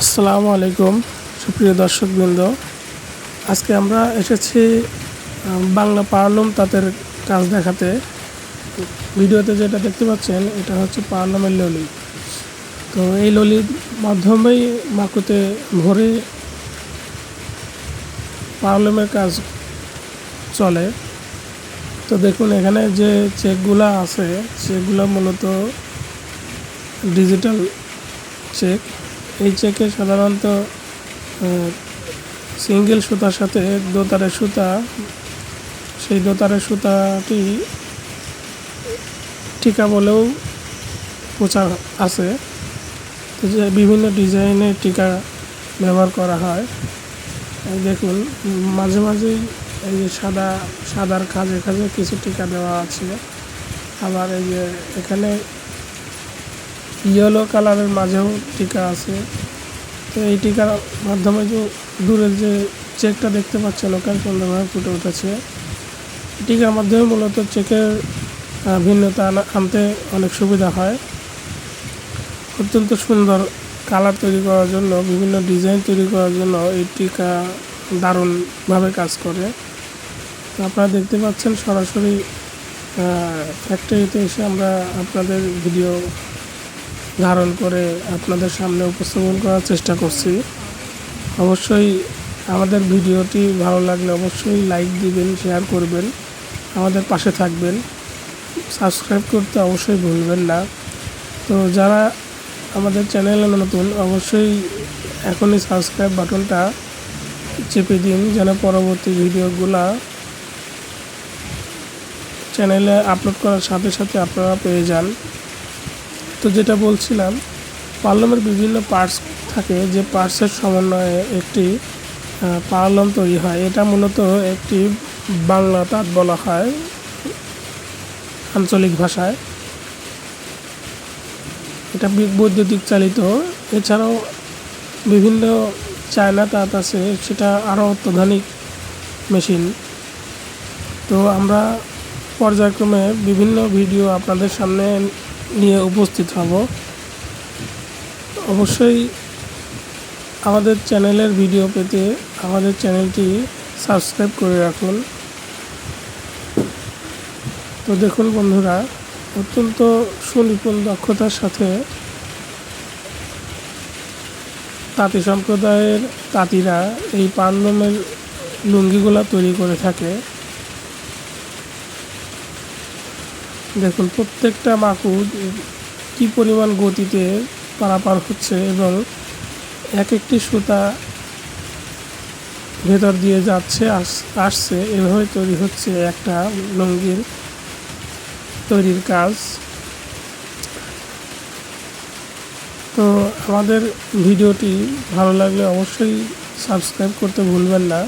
আসসালামু আলাইকুম, সুপ্রিয় দর্শকবৃন্দ। আজকে আমরা এসেছি বাংলা পারলুম তাদের কাজ দেখাতে। ভিডিওতে যেটা দেখতে পাচ্ছেন, এটা হচ্ছে পারলুমের ললি। তো এই ললির মাধ্যমেই মাকুতে ভরে পারলুমের কাজ চলে। তো দেখুন, এখানে যে চেকগুলো আছে, সেগুলো মূলত ডিজিটাল চেক। এই চেকে সাধারণত সিঙ্গেল সুতার সাথে দোতারের সুতা, সেই দোতারের সুতাটি টিকা বলেও প্রচার আছে। বিভিন্ন ডিজাইনের টিকা ব্যবহার করা হয়। দেখুন, মাঝে মাঝেই এই যে সাদা, সাদার কাজে কাজে কিছু টিকা দেওয়া আছে। আবার এই যে এখানে ইয়েলো কালারের মাঝেও টিকা আছে। তো এই টিকার মাধ্যমে যে দূরের যে চেকটা দেখতে পাচ্ছেন, ওখানে সুন্দরভাবে ফুটে উঠেছে। টিকার মাধ্যমে মূলত চেকের ভিন্নতা আনতে অনেক সুবিধা হয়। অত্যন্ত সুন্দর কালার তৈরি করার জন্য, বিভিন্ন ডিজাইন তৈরি করার জন্য এই টিকা দারুণভাবে কাজ করে। আপনারা দেখতে পাচ্ছেন সরাসরি ফ্যাক্টরিতে এসে আমরা আপনাদের ভিডিও ধারণ করে আপনাদের সামনে উপস্থাপন করার চেষ্টা করছি। অবশ্যই আমাদের ভিডিওটি ভালো লাগলে অবশ্যই লাইক দিবেন, শেয়ার করবেন, আমাদের পাশে থাকবেন। সাবস্ক্রাইব করতে অবশ্যই ভুলবেন না। তো যারা আমাদের চ্যানেলে নতুন, অবশ্যই এখনই সাবস্ক্রাইব বাটনটা চেপে দিন, যেন পরবর্তী ভিডিওগুলা চ্যানেলে আপলোড করার সাথে সাথে আপনারা পেয়ে যান। তো যেটা বলছিলাম, পার্লমের বিভিন্ন পার্টস থাকে যে পার্টসের সমন্বয়ে একটি পার্লম তৈরি হয়। এটা মূলত একটি বাংলা তাঁত বলা হয়, আঞ্চলিক ভাষায়। এটা বৈদ্যুতিক চালিত। এছাড়াও বিভিন্ন চায়না তাঁত আছে, সেটা আরও অত্যাধুনিক মেশিন। তো আমরা পর্যায়ক্রমে বিভিন্ন ভিডিও আপনাদের সামনে নিয়ে উপস্থিত হব। অবশ্যই আমাদের চ্যানেলের ভিডিও পেতে আমাদের চ্যানেলটি সাবস্ক্রাইব করে রাখুন। তো দেখুন বন্ধুরা, অত্যন্ত সুনিপুণ দক্ষতার সাথে তাঁতি সম্প্রদায়ের তাঁতিরা এই পান্ডমের লুঙ্গিগুলা তৈরি করে থাকে। দেখুন, প্রত্যেকটা মাকুদ কি পরিমাণ গতিতে পারাপার হচ্ছে এবং এক একটি সুতা ভেতর দিয়ে যাচ্ছে আসছে, এভাবে তৈরি হচ্ছে একটা লুঙ্গির তৈরির কাজ। তো আমাদের ভিডিওটি ভালো লাগলে অবশ্যই সাবস্ক্রাইব করতে ভুলবেন না।